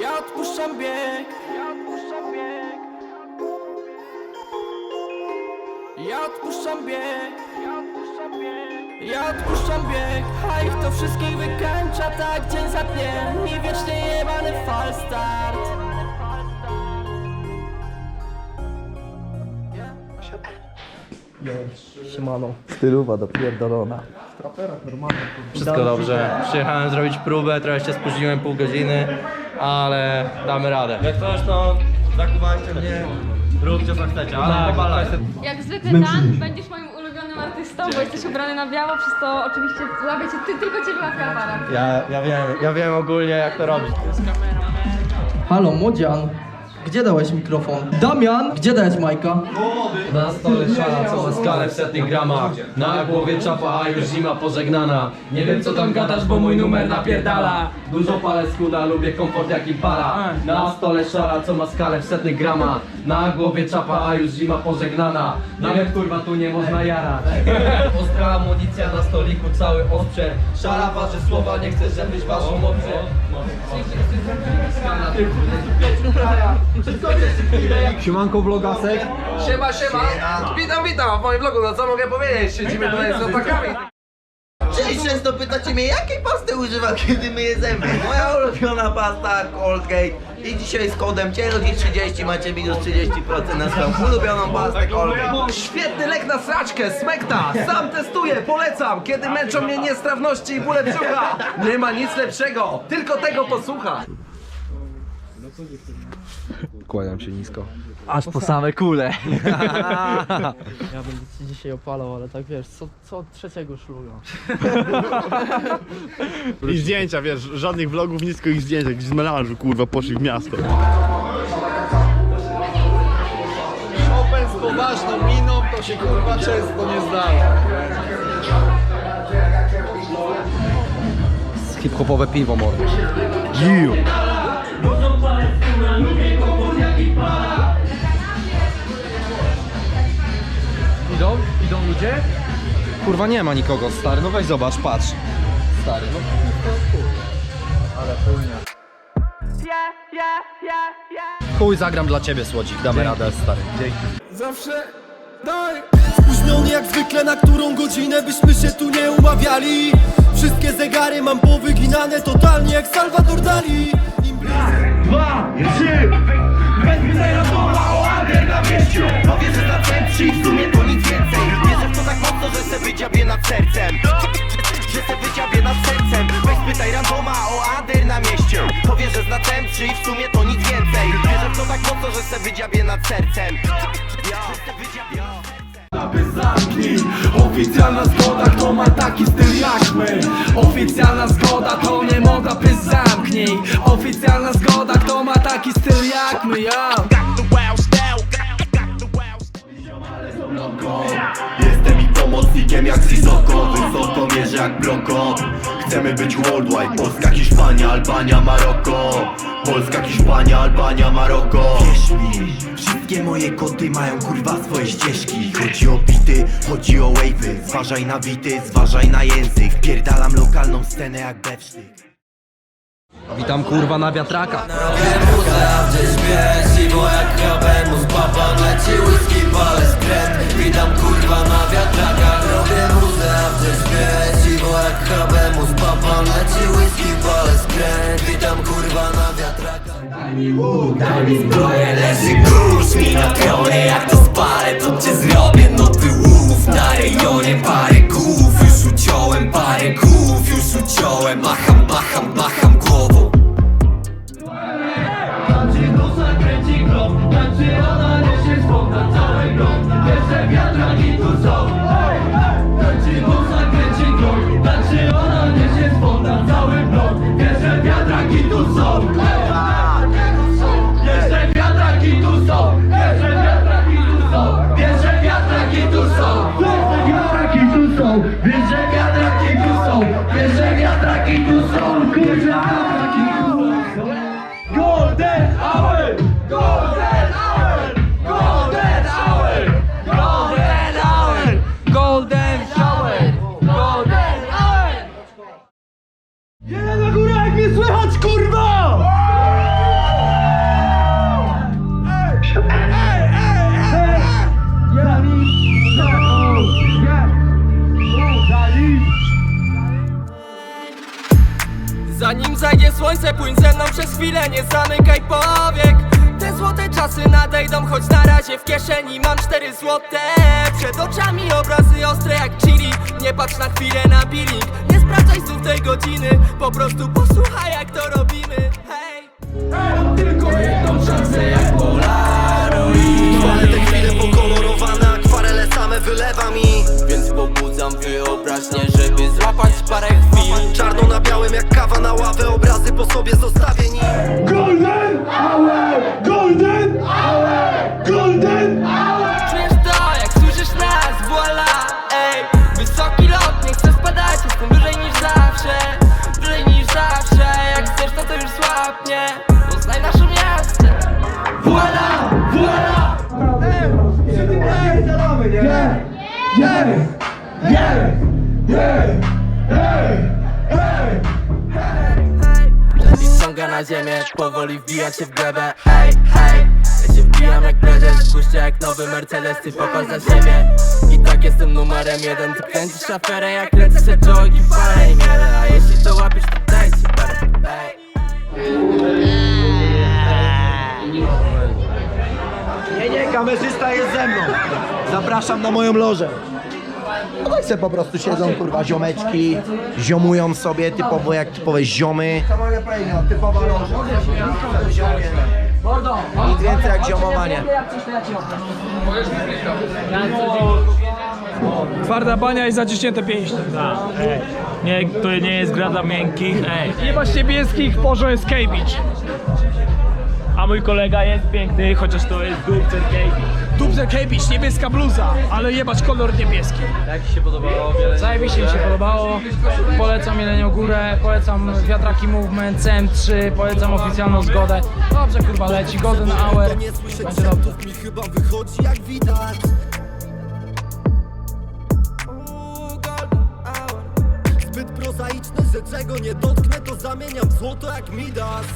Ja odpuszczam bieg. Ja odpuszczam bieg. Ja odpuszczam bieg. Ja odpuszczam bieg. Ja odpuszczam bieg. A ich to wszystkich wykańcza tak dzień za dniem. I wiecznie jebany fal start Siemano. Stylowa dopierdolona. Wszystko dobrze. Przyjechałem zrobić próbę, trochę się spóźniłem pół godziny, ale damy radę. Jak coś to zakuwajcie mnie, róbcie co chcecie, ale pobalaj. Jak zwykle Dan, będziesz moim ulubionym artystą, bo jesteś ubrany na biało, przez to oczywiście łapie cię, ty, tylko ciebie łapie aparat. Ja, ja wiem, ja wiem ogólnie jak to robić. Halo, młodzian. Gdzie dałeś mikrofon? Damian, gdzie dałeś majka? Na stole szala, co ma skalę w setnych gramach Na głowie czapa, a już zima pożegnana Nie wiem co tam gadasz, bo mój numer napierdala Dużo palę skuda, lubię komfort jak impala Na stole szala, co ma skalę w setnych gramach Na głowie czapa, a już zima pożegnana Nawet kurwa tu nie można jarać Ostra amunicja na stoliku, cały ostrze Szala waży słowa, nie chcę, żebyś ważył mocy Siemanko vlogasek. Siema, siema! Witam, witam w moim vlogu, no co mogę powiedzieć? Siedzimy tutaj z chłopakami. Czyli często pytacie mnie, jakiej pasty używam, kiedy myję zęby? Moja ulubiona pasta Colgate i dzisiaj z kodem CIELODzi30 macie minus 30% na swoją ulubioną pastę Colgate. Świetny lek na sraczkę, smekta! Sam testuję, polecam! Kiedy męczą mnie niestrawności i bóle brzucha! Nie ma nic lepszego, tylko tego posłucha! Kłaniam się nisko. Aż po same kule. ja będę ci dzisiaj opalał, ale tak wiesz, co, co od trzeciego szluga. I zdjęcia, wiesz, żadnych vlogów, nic tylko ich zdjęć, jakiś z melanżu, kurwa, poszli w miasto. Open z poważną miną to się kurwa często nie zdarza. Hip-hopowe piwo mordo. Idą? Idą ludzie? Kurwa nie ma nikogo, stary, no weź zobacz, patrz. Stary, no Ale chujnia. Chuj, zagram dla ciebie, Słodzik, damy radę, stary. Dzięki. Zawsze daj Spóźniony jak zwykle, na którą godzinę byśmy się tu nie umawiali Wszystkie zegary mam powyginane totalnie jak Salvador Dali Im bliżej Powiedz, że na centrzy i w sumie to nic więcej Wierzę w to tak mocno, że se wydziabię nad sercem Że se wydziabię nad sercem Weź pytaj randoma o Ader na mieście Powiedz, że zna temczy i w sumie to nic więcej Wierzę w to tak mocno, że se wydziabię nad sercem Że se wydziabię Oficjalna zgoda, kto ma taki styl jak my? Oficjalna zgoda, to nie moda, by zamknij Oficjalna zgoda, kto ma taki styl jak my, ja Jestem i pomocnikiem jak Sisoko. Wysoko mierzę jak Broko Chcemy być worldwide. Polska, Hiszpania, Albania, Maroko. Polska, Hiszpania, Albania, Maroko. Wierz mi, wszystkie moje koty mają kurwa swoje ścieżki. Chodzi o bity, chodzi o wave'y. Zważaj na bity, zważaj na język. Pierdalam lokalną scenę jak bewsztyk Witam kurwa na wiatrakach. Witam kurwa na wiatrakach Robię muzę, a ty śpiesz Siwo jak hrabemus Papa leci whisky, palę skręt Witam kurwa na wiatrakach Daj mi zbroję, leży kurz mi na pionie Jak to spalę, to cię zrobię No ty łów na rejonie Parę kółów, już uciąłem Parę kółów, już uciąłem Macham, macham, macham ze mną przez chwilę, nie zamykaj powiek. Te złote czasy nadejdą, choć na razie w kieszeni mam cztery złote. Przed oczami obrazy ostre jak chili Nie patrz na chwilę na billing. Nie sprawdzaj znów tej godziny Po prostu posłuchaj jak to robimy. Hej! Mam tylko jedną szansę jak Polaroid. Ale te chwile pokolorowane akwarele same wylewa mi. Więc pobudzam wyobraźnię, żeby złapać parę chwil. Czarno na białym jak kawa po sobie zostawię nim. Golden Hour! Golden Hour! Golden Czujesz to, jak słyszysz nas, voila Ej, wysoki lot, nie chcę spadać Jestem wyżej niż zawsze. Wyżej niż zawsze Jak chcesz, to to już słabnie Poznaj nasze miasto. Voila, voila. I ściąga na ziemię, powoli wbija się w glebę. Ej, hej, ja się wbijam jak prezes. Spuszczę jak nowy Mercedes, ty popatrz za siebie. I tak jestem numerem jeden. Ty kręcisz aferę jak kręcę se jogi w fame A jeśli to łapiesz, to daj ci parę, ej Nie, nie, kamerzysta jest ze mną. Zapraszam na moją lożę. No tak se po prostu siedzą, kurwa, ziomeczki, ziomują sobie typowo jak typowe ziomy. Co mogę powiedzieć, no, typowa. Nic więcej jak ziomowanie. Twarda bania i zaciśnięte pięści. Nie, to nie jest gra dla miękkich. Ej. Nie masz niebieskich, porzo jest K-Beach. A mój kolega jest piękny, chociaż to jest Dubcer K-Beach. K-Beach, niebieska bluza, ale jebać kolor niebieski. Jak Ci się podobało? Wiele Zajebiście mi się podobało. Polecam Jelenią Górę, polecam Wiatraki Movement, CM3, polecam oficjalną zgodę. Dobrze kurwa leci, Golden Hour. Nie słyszę Będzie dobrze. mi chyba wychodzi jak widać Zbyt prozaiczne, że czego nie dotknę To zamieniam w złoto jak Midas